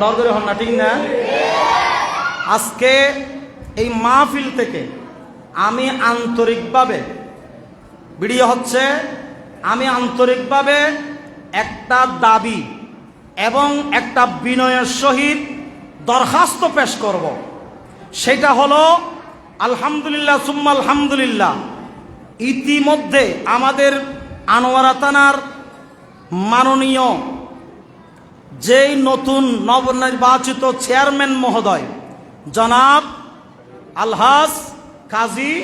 নরদরে হন না, ঠিক না? আজকে এই মাহফিল থেকে আমি আন্তরিকভাবে, ভিডিও হচ্ছে, আমি আন্তরিকভাবে একটা দাবি এবং একটা বিনয়ের সহিত দরখাস্ত পেশ করব। সেটা হলো, আলহামদুলিল্লাহ সুম্মা আলহামদুলিল্লাহ, ইতিমধ্যে আমাদের আনোয়ারা থানার মাননীয় যেই নতুন নবনির্বাচিত চেয়ারম্যান মহোদয়, জনাব আলহাস কাজী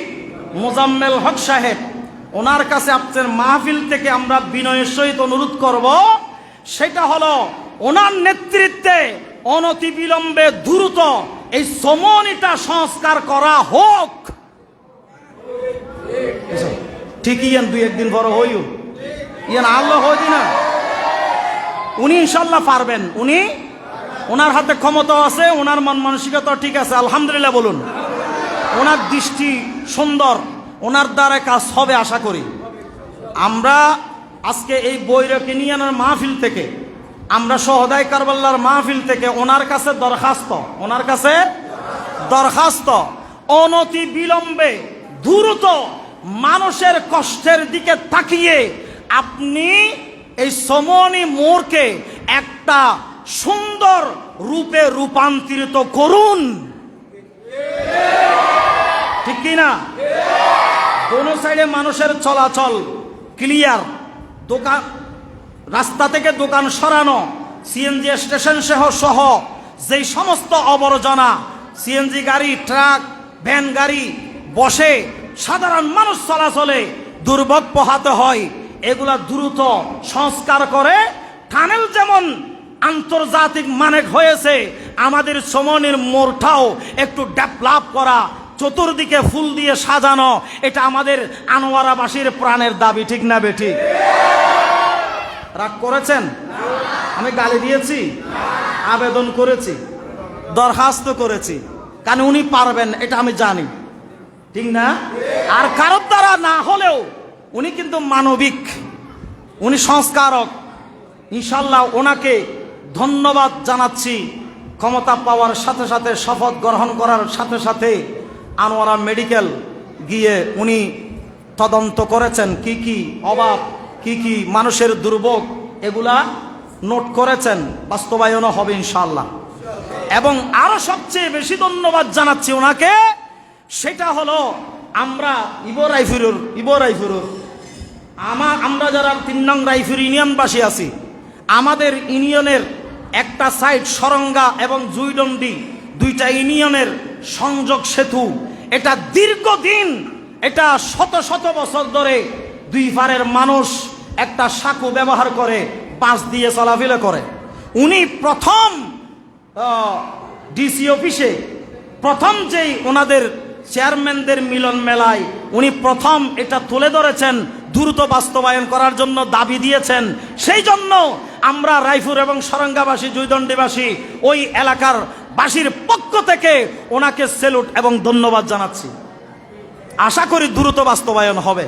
মোজাম্মেল হক সাহেব, ওনার কাছে আপনার মাহফিল থেকে আমরা বিনয়ের সহিত অনুরোধ করব, সেটা হলো ওনার নেতৃত্বে অনতি বিলম্বে দ্রুত এই সমনিটা সংস্কার করা হোক। ঠিকই দুই একদিন বড় হইও। ইয়ান আল্লাহ হই না। উনি ইনশাল্লাহ পারবেন। উনি, ওনার হাতে ক্ষমতা আছে, ওনার মন মানসিকতা ঠিক আছে, আলহামদুলিল্লাহ বলুন। ওনার দৃষ্টি সুন্দর, ওনার দ্বারা কাজ হবে আশা করি। আমরা আজকে এই বৈরকে নিয়ে মাহফিল থেকে, আমরা সহদায় কারবাল্লার মাহফিল থেকে ওনার কাছে দরখাস্ত, ওনার কাছে দরখাস্ত। অনতি বিলম্বে দ্রুত মানুষের কষ্টের দিকে তাকিয়ে আপনি এই সমনি মোড়কে একটা সুন্দর রূপে রূপান্তরিত করুন। ঠিক কি না? কোন সাইডে মানুষের চলাচল ক্লিয়ার। দোকান, রাস্তা থেকে দোকান সরানো, সিএনজি স্টেশন সহ সহ যেই সমস্ত অবরজনা সিএনজি গাড়ি, ট্রাক, ভ্যান গাড়ি বসে সাধারণ মানুষ চলাচলে দুর্ভোগ পোহাতে হয়। এগুলা দ্রুত সংস্কার করে। টানেল যেমন আন্তর্জাতিক মানে হয়েছে, আমাদের সমনের মোড়টাও একটু ডেভেলপ করা, চতুর্দিকে ফুল দিয়ে সাজানো, এটা আমাদের আনোয়ারাবাসীর প্রাণের দাবি, ঠিক না বেঠি? রাগ করেছেন? আমি গালি দিয়েছি? আবেদন করেছি? দরখাস্ত করেছি? কারণ উনি পারবেন, এটা আমি জানি। ঠিক না? আর কারোর দ্বারা না হলেও উনি কিন্তু মানবিক, উনি সংস্কারক। ইনশাল্লাহ ওনাকে ধন্যবাদ জানাচ্ছি ক্ষমতা পাওয়ার সাথে সাথে, শপথ গ্রহণ করার সাথে সাথে আনোয়ারা মেডিকেল গিয়ে উনি তদন্ত করেছেন। কি কি অভাব, কি কি মানুষের দুর্ভোগ, এগুলা নোট করেছেন। বাস্তবায়নও হবে ইনশাল্লাহ এবং আরও সবচেয়ে বেশি ধন্যবাদ জানাচ্ছি ওনাকে, সেটা হলো আমরা ইবো রাইফুরুর ইবো রাইফুরুর। আমার আমরা যারা তিন নং রাইফুর ইউনিয়নবাসী আছি, আমাদের ইউনিয়নের একটা সাইড সরঙ্গা এবং জুইডন্ডি দুইটা ইউনিয়নের সংযোগ সেতু, এটা দীর্ঘদিন, এটা শত শত বছর ধরে দুই পারের মানুষ একটা সাঁকু ব্যবহার করে, বাঁশ দিয়ে চলাফেরা করে। উনি প্রথম ডিসি অফিসে, প্রথম যেই ওনাদের চেয়ারম্যানদের মিলন মেলায় উনি প্রথম এটা তুলে ধরেছেন দ্রুত বাস্তবায়ন করার জন্য দাবি দিয়েছেন। সেই জন্য আমরা রায়পুর এবং সরঙ্গাবাসী, জুইদণ্ডীবাসী ওই এলাকার বাসীর পক্ষ থেকে ওনাকে সেলুট এবং ধন্যবাদ জানাচ্ছি। আশা করি দ্রুত বাস্তবায়ন হবে।